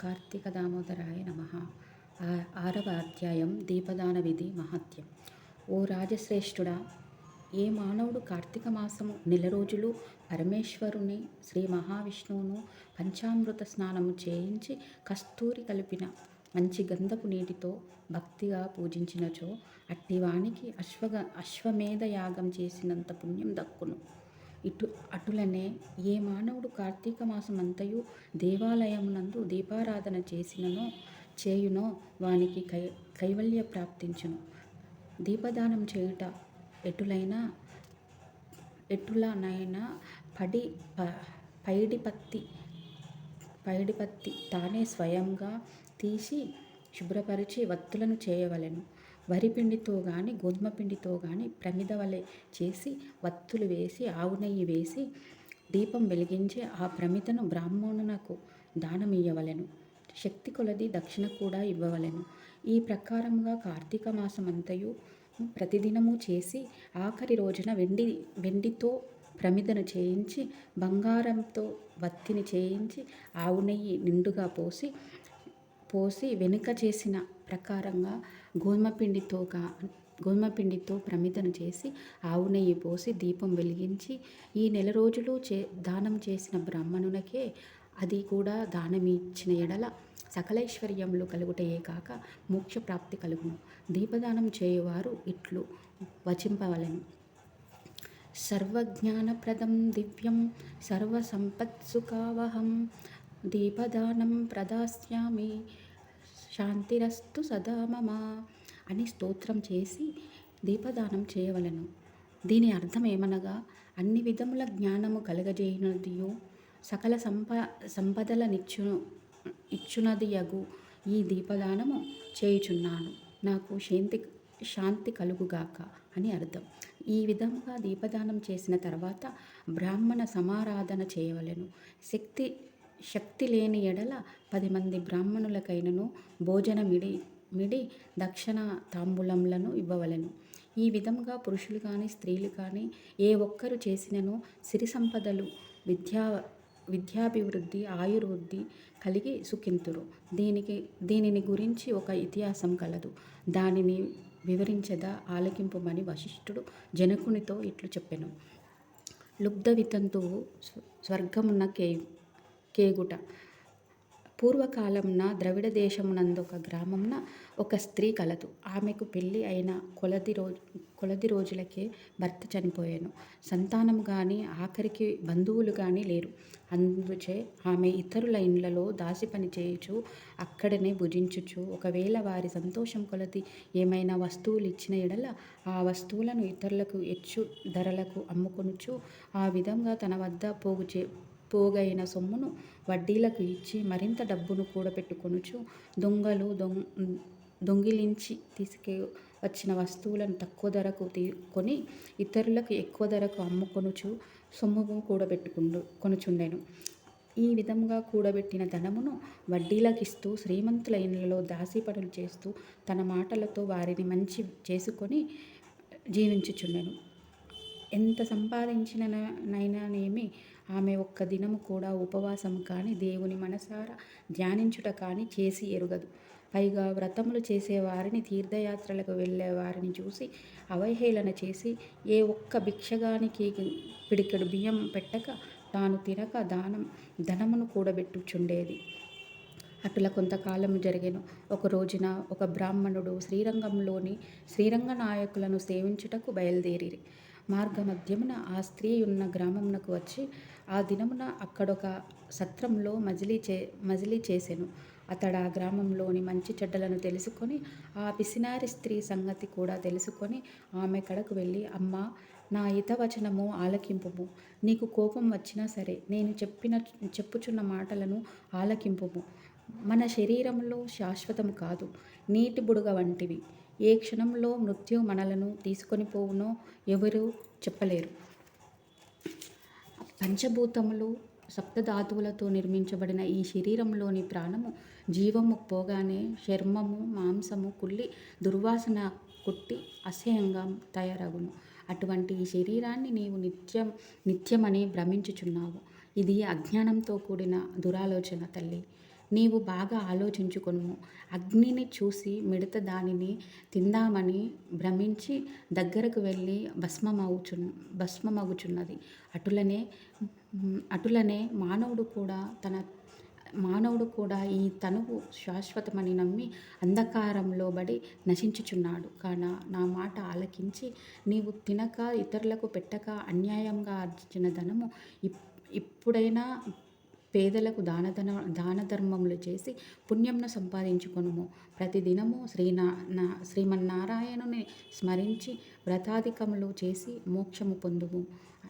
కార్తీక దామోదరాయ నమ. ఆరవ అధ్యాయం దీపదాన విధి మహత్యం. ఓ రాజశ్రేష్ఠుడా ఏ మానవుడు కార్తీక మాసము నెల రోజులు పరమేశ్వరుని శ్రీ మహావిష్ణువును పంచామృత స్నానము చేయించి కస్తూరి కలిపిన మంచి గంధపు నీటితో భక్తిగా పూజించినచో అట్టివానికి అశ్వగ అశ్వమేధ యాగం చేసినంత పుణ్యం దక్కును. ఇటు అటులనే ఏ మానవుడు కార్తీక మాసమంతయు దేవాలయమునందు దీపారాధన చేసిననో చేయునో వానికి కై కైవల్య ప్రాప్తించును. దీపదానం చేయుట ఎటులైనా ఎటులనైనా పడి ప పైడిపత్తి పైడిపత్తి తానే స్వయంగా తీసి శుభ్రపరిచి వత్తులను చేయవలెను. వరిపిండితో కానీ గోధుమ పిండితో కానీ ప్రమిద వలె చేసి వత్తులు వేసి ఆవు నెయ్యి వేసి దీపం వెలిగించి ఆ ప్రమిదను బ్రాహ్మణునకు దానమియ్యవలెను శక్తి కొలది దక్షిణ కూడా ఇవ్వవలెను. ఈ ప్రకారముగా కార్తీక మాసమంతయు ప్రతిదినము చేసి ఆఖరి రోజున వెండి వెండితో ప్రమిదను చేయించి బంగారంతో వత్తిని చేయించి ఆవు నెయ్యి నిండుగా పోసి పోసి వెనుక చేసిన ప్రకారంగా గోధుమ పిండితో కా గోధుమ పిండితో ప్రమిదను చేసి ఆవు నెయ్యి పోసి దీపం వెలిగించి ఈ నెల రోజులు చే దానం చేసిన బ్రాహ్మణునకే అది కూడా దానమిచ్చిన ఎడల సకలైశ్వర్యములు కలుగుటయే కాక మోక్షప్రాప్తి కలుగును. దీపదానం చేయవారు ఇట్లు వచింపవలను. సర్వజ్ఞానప్రదం దివ్యం సర్వసంపత్సుఖావహం దీపదానం ప్రదాస్యామి శాంతిరస్తు సదా మమ అని స్తోత్రం చేసి దీపదానం చేయవలను. దీని అర్థం ఏమనగా అన్ని విధముల జ్ఞానము కలగజేయునదియు సకల సంప సంపదలనిచ్చు ఇచ్చునది యగు ఈ దీపదానము చేయుచున్నాను. నాకు శాంతి శాంతి కలుగుగాక అని అర్థం. ఈ విధంగా దీపదానం చేసిన తర్వాత బ్రాహ్మణ సమారాధన చేయవలెను. శక్తి శక్తి లేని ఎడల పది మంది బ్రాహ్మణులకైనను భోజనమిడి మిడి దక్షిణ తాంబూలములను ఇవ్వవలెను. ఈ విధంగా పురుషులు కానీ స్త్రీలు కానీ ఏ ఒక్కరు చేసినను సిరి సంపదలు విద్యా విద్యాభివృద్ధి ఆయుర్వృద్ధి కలిగి సుఖింతురు. దీనికి దీనిని గురించి ఒక ఇతిహాసం కలదు. దానిని వివరించదా ఆలకింపుమని వశిష్ఠుడు జనకునితో ఇట్లు చెప్పెను. లుబ్ధ వితంతువు స్వర్గమున్న కే కేగుట. పూర్వకాలంన ద్రవిడ దేశమునందు ఒక గ్రామంన ఒక స్త్రీ కలదు. ఆమెకు పెళ్ళి అయిన కొలది రోజు కొలది రోజులకే భర్త చనిపోయాను. సంతానం కానీ ఆఖరికి బంధువులు కానీ లేరు. అందుచే ఆమె ఇతరుల ఇండ్లలో దాసి పని చేయుచు అక్కడనే భుజించుచు ఒకవేళ వారి సంతోషం కొలది ఏమైనా వస్తువులు ఇచ్చిన ఎడల ఆ వస్తువులను ఇతరులకు హెచ్చు ధరలకు అమ్ముకొనుచు ఆ విధంగా తన వద్ద పోగు చే పోగైన సొమ్మును వడ్డీలకు ఇచ్చి మరింత డబ్బును కూడబెట్టుకొనుచు దొంగలు దొంగ దొంగిలించి తీసుకు వచ్చిన వస్తువులను తక్కువ ధరకు కొని ఇతరులకు ఎక్కువ ధరకు అమ్ముకొనుచు సొమ్ము కూడబెట్టుకుండు కొనుచుండెను. ఈ విధంగా కూడబెట్టిన ధనమును వడ్డీలకిస్తూ శ్రీమంతుల ఇళ్ళలో దాసీపనులు చేస్తూ తన మాటలతో వారిని మంచి చేసుకొని జీవించుచుండెను. ఎంత సంపాదించిననైనానేమి ఆమె ఒక్క దినము కూడా ఉపవాసం కానీ దేవుని మనసారా ధ్యానించుట కానీ చేసి ఎరుగదు. పైగా వ్రతములు చేసేవారిని తీర్థయాత్రలకు వెళ్ళే వారిని చూసి అవహేళన చేసి ఏ ఒక్క భిక్షగానికి పిడికెడు బియ్యం పెట్టక తాను తినక దానం ధనమును కూడబెట్టుచుండేది. అటుల కొంతకాలం జరిగెను. ఒక రోజున ఒక బ్రాహ్మణుడు శ్రీరంగంలోని శ్రీరంగ నాయకులను సేవించుటకు బయలుదేరి మార్గమధ్యమున ఆ స్త్రీ ఉన్న గ్రామమునకు వచ్చి ఆ దినమున అక్కడొక సత్రంలో మజిలీ చే మజిలీ చేసెను. అతడు ఆ గ్రామంలోని మంచి చెడ్డలను తెలుసుకొని ఆ పిసినారి స్త్రీ సంగతి కూడా తెలుసుకొని ఆమె కడకు వెళ్ళి అమ్మ నా హితవచనము ఆలకింపుము. నీకు కోపం వచ్చినా సరే నేను చెప్పిన చెప్పుచున్న మాటలను ఆలకింపుము. మన శరీరంలో శాశ్వతము కాదు నీటి బుడగ వంటివి. ఏ క్షణంలో మృత్యు మనలను తీసుకొని పోవునో ఎవరు చెప్పలేరు. పంచభూతములు సప్తధాతువులతో నిర్మించబడిన ఈ శరీరంలోని ప్రాణము జీవము పోగానే చర్మము మాంసము కుళ్ళి దుర్వాసన కుట్టి అసహ్యంగా తయారగును. అటువంటి ఈ శరీరాన్ని నీవు నిత్యం నిత్యమని భ్రమించుచున్నావు. ఇది అజ్ఞానంతో కూడిన దురాలోచన తల్లి. నీవు బాగా ఆలోచించుకును అగ్నిని చూసి మిడత దానిని తిందామని భ్రమించి దగ్గరకు వెళ్ళి భస్మమగుచు భస్మమగుచున్నది. అటులనే అటులనే మానవుడు కూడా తన మానవుడు కూడా ఈ తనువు శాశ్వతమని నమ్మి అంధకారంలో బడి నశించుచున్నాడు. కాన నా మాట ఆలకించి నీవు తినక ఇతరులకు పెట్టక అన్యాయంగా ఆర్జించిన ధనము ఇప్ ఇప్పుడైనా పేదలకు దానధన దాన ధర్మములు చేసి పుణ్యంను సంపాదించుకొనుము. ప్రతిదినము శ్రీనా నా శ్రీమన్నారాయణుని స్మరించి వ్రతాధికములు చేసి మోక్షము పొందుము.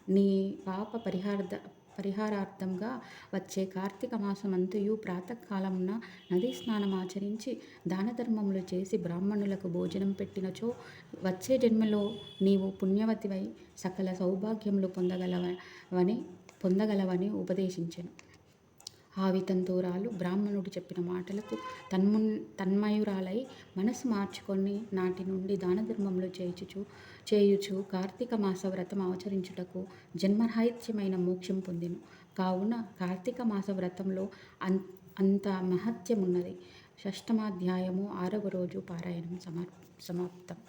నీ పాప పరిహార్థ పరిహారార్థంగా వచ్చే కార్తీక మాసమంతయు ప్రాతకాలమున నదీ స్నానం ఆచరించి దాన ధర్మములు చేసి బ్రాహ్మణులకు భోజనం పెట్టినచో వచ్చే జన్మలో నీవు పుణ్యవతివై సకల సౌభాగ్యములు పొందగలవని పొందగలవని ఉపదేశించను. ఆ బ్రాహ్మణుడు చెప్పిన మాటలకు తన్మున్ తన్మయురాలై మనసు మార్చుకొని నాటి నుండి దానధర్మంలో చేయుచు చేయుచు కార్తీక మాస వ్రతం ఆచరించుటకు జన్మరాహిత్యమైన మోక్షం పొందిను. కావున కార్తీక మాస వ్రతంలో అన్ అంత మహత్యమున్నది. షష్టమాధ్యాయము ఆరవ రోజు పారాయణం సమర్ సమాప్తం.